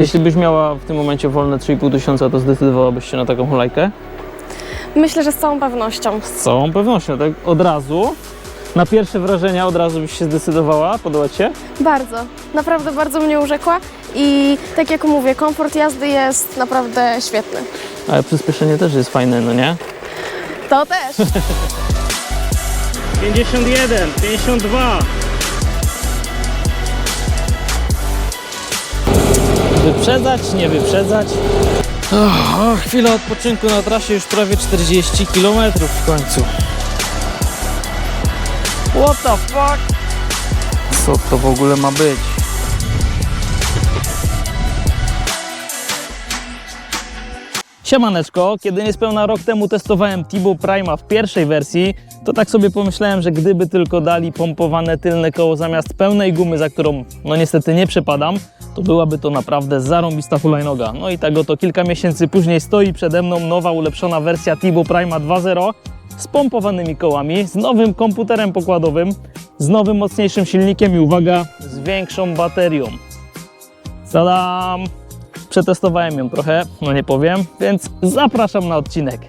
Jeśli byś miała w tym momencie wolne 3,5 tysiąca, to zdecydowałabyś się na taką hulajkę? Myślę, że z całą pewnością. Z całą pewnością, tak od razu. Na pierwsze wrażenia od razu byś się zdecydowała? Podoba Ci się? Bardzo. Naprawdę bardzo mnie urzekła i tak jak mówię, komfort jazdy jest naprawdę świetny. Ale przyspieszenie też jest fajne, no nie? To też. 51, 52. Wyprzedzać, nie wyprzedzać. Oh, chwila odpoczynku na trasie, już prawie 40 km w końcu. What the fuck? Co to w ogóle ma być? Siemaneczko, kiedy niespełna rok temu testowałem Tibu Prima w pierwszej wersji, to tak sobie pomyślałem, że gdyby tylko dali pompowane tylne koło zamiast pełnej gumy, za którą no niestety nie przepadam, to byłaby to naprawdę zarąbista hulajnoga. No i tak oto kilka miesięcy później stoi przede mną nowa ulepszona wersja Tibu Prima 2.0 z pompowanymi kołami, z nowym komputerem pokładowym, z nowym mocniejszym silnikiem i uwaga, z większą baterią. Zadam! Przetestowałem ją trochę, no nie powiem, więc zapraszam na odcinek.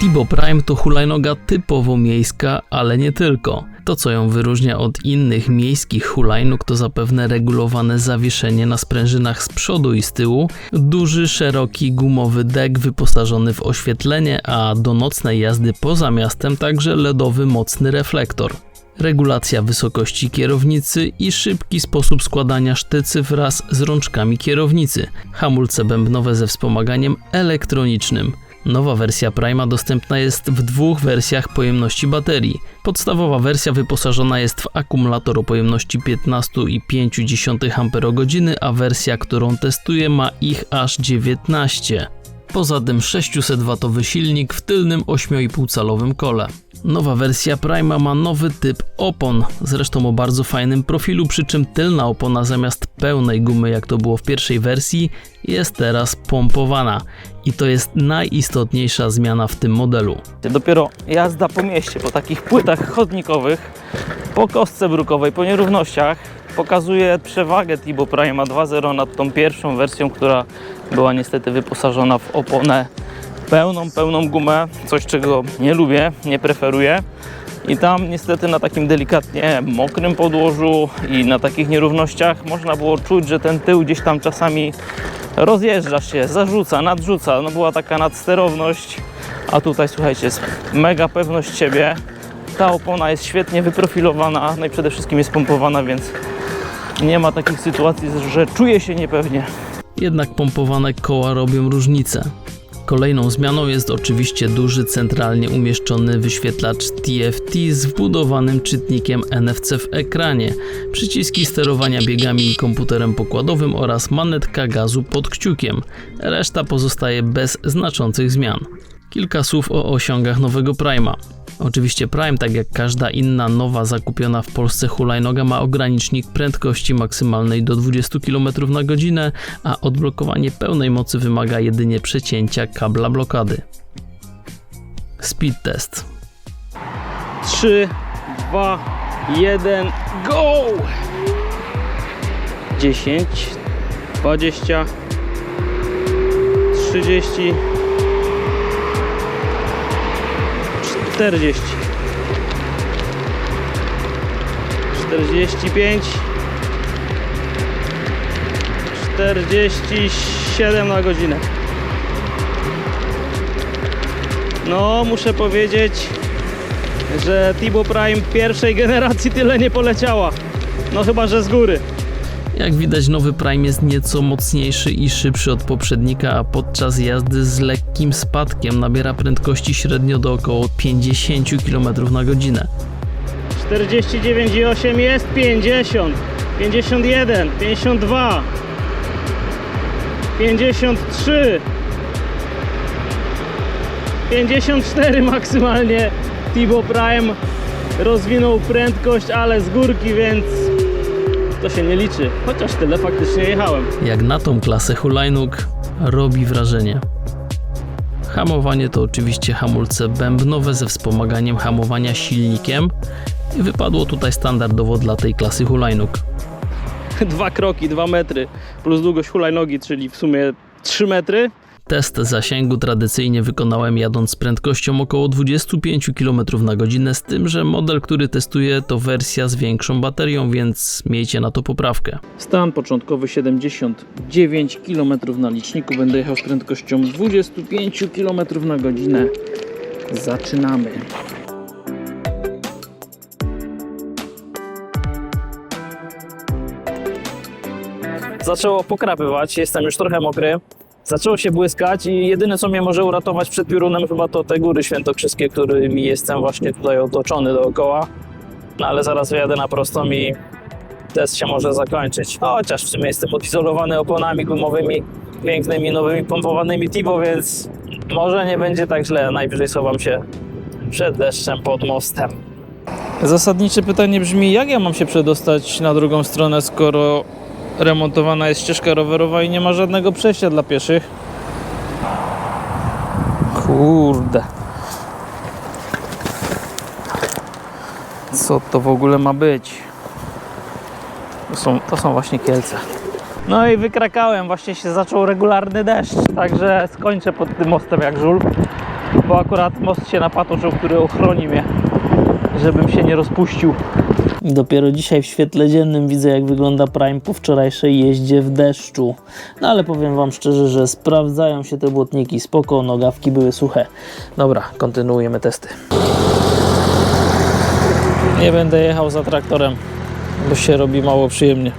Tibo Prime to hulajnoga typowo miejska, ale nie tylko. To, co ją wyróżnia od innych miejskich hulajnóg, to zapewne regulowane zawieszenie na sprężynach z przodu i z tyłu, duży, szeroki gumowy dek wyposażony w oświetlenie, a do nocnej jazdy poza miastem także LEDowy mocny reflektor. Regulacja wysokości kierownicy i szybki sposób składania sztycy wraz z rączkami kierownicy. Hamulce bębnowe ze wspomaganiem elektronicznym. Nowa wersja Prima dostępna jest w dwóch wersjach pojemności baterii. Podstawowa wersja wyposażona jest w akumulator o pojemności 15,5 Ah, a wersja, którą testuję ma ich aż 19. Poza tym 600W silnik w tylnym 8,5-calowym kole. Nowa wersja Prima ma nowy typ opon, zresztą o bardzo fajnym profilu, przy czym tylna opona zamiast pełnej gumy, jak to było w pierwszej wersji, jest teraz pompowana. I to jest najistotniejsza zmiana w tym modelu. Dopiero jazda po mieście, po takich płytach chodnikowych, po kostce brukowej, po nierównościach pokazuje przewagę Tibo Prima 2.0 nad tą pierwszą wersją, która była niestety wyposażona w oponę pełną, pełną gumę, coś czego nie lubię, nie preferuję. I tam niestety na takim delikatnie mokrym podłożu i na takich nierównościach można było czuć, że ten tył gdzieś tam czasami rozjeżdża się, zarzuca, nadrzuca. No była taka nadsterowność, a tutaj słuchajcie, jest mega pewność siebie. Ta opona jest świetnie wyprofilowana, no i przede wszystkim jest pompowana, więc nie ma takich sytuacji, że czuję się niepewnie. Jednak pompowane koła robią różnicę. Kolejną zmianą jest oczywiście duży centralnie umieszczony wyświetlacz TFT z wbudowanym czytnikiem NFC w ekranie, przyciski sterowania biegami i komputerem pokładowym oraz manetka gazu pod kciukiem. Reszta pozostaje bez znaczących zmian. Kilka słów o osiągach nowego Prima. Oczywiście Prime, tak jak każda inna nowa zakupiona w Polsce hulajnoga, ma ogranicznik prędkości maksymalnej do 20 km na godzinę, a odblokowanie pełnej mocy wymaga jedynie przecięcia kabla blokady. Speed test. 3, 2, 1, go! 10, 20, 30, 40 45 47 na godzinę. No muszę powiedzieć że Tibo Prime pierwszej generacji tyle nie poleciała. No chyba, że z góry jak widać nowy Prime jest nieco mocniejszy i szybszy od poprzednika, a podczas jazdy z lekkim spadkiem nabiera prędkości średnio do około 50 km na godzinę. 49,8 jest 50, 51, 52, 53, 54 maksymalnie. Tibo Prime rozwinął prędkość, ale z górki, więc to się nie liczy. Chociaż tyle faktycznie jechałem. Jak na tą klasę hulajnóg robi wrażenie. Hamowanie to oczywiście hamulce bębnowe ze wspomaganiem hamowania silnikiem i wypadło tutaj standardowo dla tej klasy hulajnóg. Dwa kroki, dwa metry plus długość hulajnogi, czyli w sumie 3 metry. Test zasięgu tradycyjnie wykonałem jadąc z prędkością około 25 km na godzinę, z tym, że model, który testuję to wersja z większą baterią, więc miejcie na to poprawkę. Stan początkowy 79 km na liczniku. Będę jechał z prędkością 25 km na godzinę. Zaczynamy. Zaczęło pokrapywać, jestem już trochę mokry. Zaczęło się błyskać i jedyne co mnie może uratować przed piorunem chyba to te góry świętokrzyskie, którymi jestem właśnie tutaj otoczony dookoła. No ale zaraz wyjadę na prostą i test się może zakończyć. Chociaż w sumie jestem odizolowany oponami gumowymi, pięknymi, nowymi pompowanymi Tibo, więc może nie będzie tak źle. Najwyżej schowam się przed deszczem pod mostem. Zasadnicze pytanie brzmi, jak ja mam się przedostać na drugą stronę, skoro remontowana jest ścieżka rowerowa i nie ma żadnego przejścia dla pieszych? Kurde. Co to w ogóle ma być? To są, to są właśnie Kielce. No i wykrakałem, właśnie się zaczął regularny deszcz, także skończę pod tym mostem jak żul, bo akurat most się napatoczył, który ochroni mnie, żebym się nie rozpuścił. Dopiero dzisiaj w świetle dziennym widzę, jak wygląda Prime po wczorajszej jeździe w deszczu. No ale powiem Wam szczerze, że sprawdzają się te błotniki spoko, nogawki były suche. Dobra, kontynuujemy testy. Nie będę jechał za traktorem, bo się robi mało przyjemnie.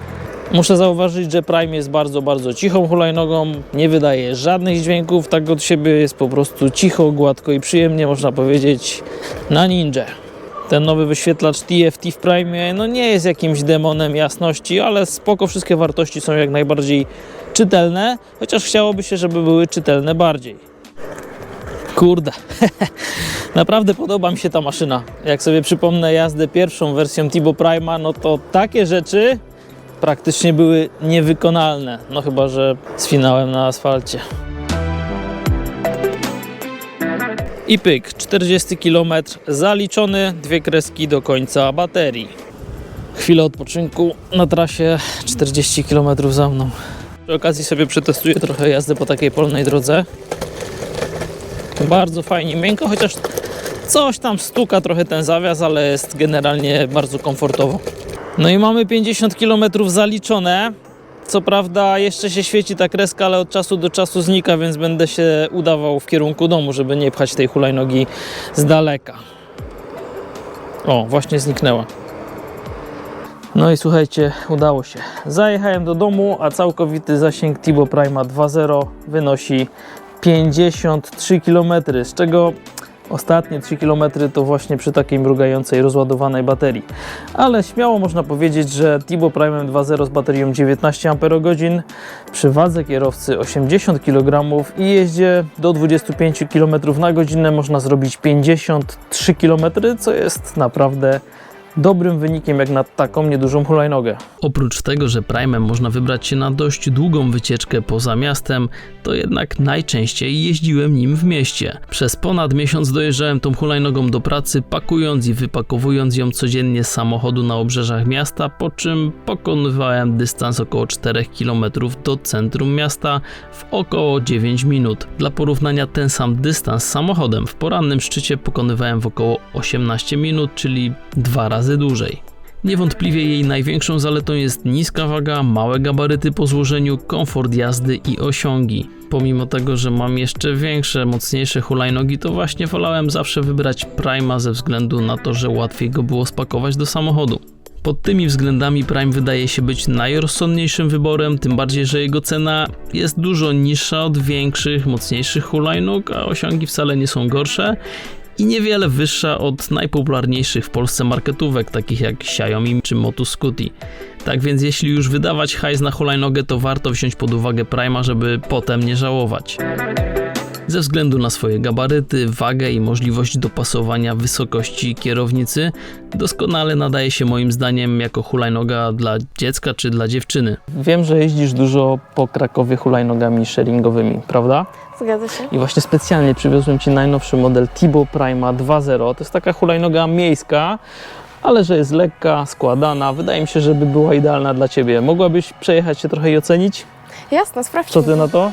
Muszę zauważyć, że Prime jest bardzo, bardzo cichą hulajnogą, nie wydaje żadnych dźwięków, tak od siebie jest po prostu cicho, gładko i przyjemnie, można powiedzieć, na ninja. Ten nowy wyświetlacz TFT w Prime no nie jest jakimś demonem jasności, ale spoko, wszystkie wartości są jak najbardziej czytelne, chociaż chciałoby się, żeby były czytelne bardziej. Kurde, naprawdę podoba mi się ta maszyna. Jak sobie przypomnę jazdę pierwszą wersją Tibo Prima, no to takie rzeczy praktycznie były niewykonalne. No chyba, że z finałem na asfalcie. I pyk, 40 km zaliczony, dwie kreski do końca baterii. Chwilę odpoczynku na trasie, 40 km za mną. Przy okazji sobie przetestuję trochę jazdę po takiej polnej drodze. Bardzo fajnie, miękko, chociaż coś tam stuka trochę ten zawias, ale jest generalnie bardzo komfortowo. No i mamy 50 km zaliczone. Co prawda jeszcze się świeci ta kreska, ale od czasu do czasu znika, więc będę się udawał w kierunku domu, żeby nie pchać tej hulajnogi z daleka. O, właśnie zniknęła. No i słuchajcie, udało się. Zajechałem do domu, a całkowity zasięg Tibo Prima 2.0 wynosi 53 km, z czego ostatnie 3 km to właśnie przy takiej mrugającej, rozładowanej baterii. Ale śmiało można powiedzieć, że Tibo Prime 2.0 z baterią 19 Ah, przy wadze kierowcy 80 kg i jeździe do 25 km na godzinę można zrobić 53 km, co jest naprawdę dobrym wynikiem jak na taką niedużą hulajnogę. Oprócz tego, że Prime'em można wybrać się na dość długą wycieczkę poza miastem, to jednak najczęściej jeździłem nim w mieście. Przez ponad miesiąc dojeżdżałem tą hulajnogą do pracy, pakując i wypakowując ją codziennie z samochodu na obrzeżach miasta, po czym pokonywałem dystans około 4 km do centrum miasta w około 9 minut. Dla porównania ten sam dystans samochodem w porannym szczycie pokonywałem w około 18 minut, czyli dwa razy dłużej. Niewątpliwie jej największą zaletą jest niska waga, małe gabaryty po złożeniu, komfort jazdy i osiągi. Pomimo tego, że mam jeszcze większe, mocniejsze hulajnogi, to właśnie wolałem zawsze wybrać Prima ze względu na to, że łatwiej go było spakować do samochodu. Pod tymi względami Prime wydaje się być najrozsądniejszym wyborem, tym bardziej, że jego cena jest dużo niższa od większych, mocniejszych hulajnóg, a osiągi wcale nie są gorsze i niewiele wyższa od najpopularniejszych w Polsce marketówek, takich jak Xiaomi czy Motu Scooty. Tak więc jeśli już wydawać hajs na hulajnogę, to warto wziąć pod uwagę Prima, żeby potem nie żałować. Ze względu na swoje gabaryty, wagę i możliwość dopasowania wysokości kierownicy, doskonale nadaje się moim zdaniem jako hulajnoga dla dziecka czy dla dziewczyny. Wiem, że jeździsz dużo po Krakowie hulajnogami sharingowymi, prawda? Zgadza się. I właśnie specjalnie przywiozłem Ci najnowszy model Tibo Prima 2.0. To jest taka hulajnoga miejska, ale że jest lekka, składana. Wydaje mi się, żeby była idealna dla Ciebie. Mogłabyś przejechać się trochę i ocenić? Jasne, sprawdźmy. Co Ty na to?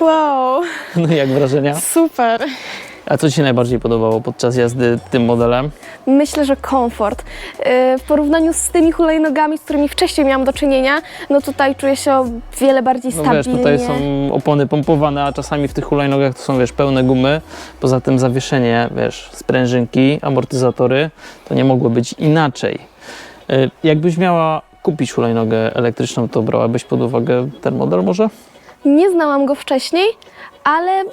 Wow, No jak wrażenia? super. A co Ci się najbardziej podobało podczas jazdy tym modelem? Myślę, że komfort. Yy, W porównaniu z tymi hulajnogami, z którymi wcześniej miałam do czynienia, no tutaj czuję się o wiele bardziej No stabilnie. wiesz, tutaj są opony pompowane, a czasami w tych hulajnogach to są, wiesz, pełne gumy. Poza tym zawieszenie, wiesz, sprężynki, amortyzatory, to nie mogło być inaczej. Y, Jakbyś miała kupić hulajnogę elektryczną, to brałabyś pod uwagę ten model może? Nie znałam go wcześniej, ale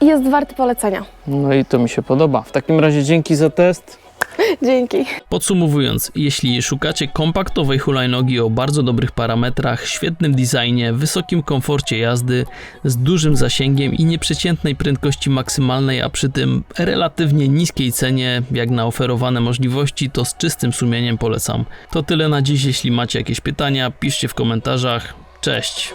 jest warty polecenia. No i to mi się podoba. W takim razie dzięki za test. Dzięki. Podsumowując, jeśli szukacie kompaktowej hulajnogi o bardzo dobrych parametrach, świetnym designie, wysokim komforcie jazdy, z dużym zasięgiem i nieprzeciętnej prędkości maksymalnej, a przy tym relatywnie niskiej cenie, jak na oferowane możliwości, to z czystym sumieniem polecam. To tyle na dziś. Jeśli macie jakieś pytania, piszcie w komentarzach. Cześć!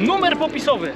numer popisowy.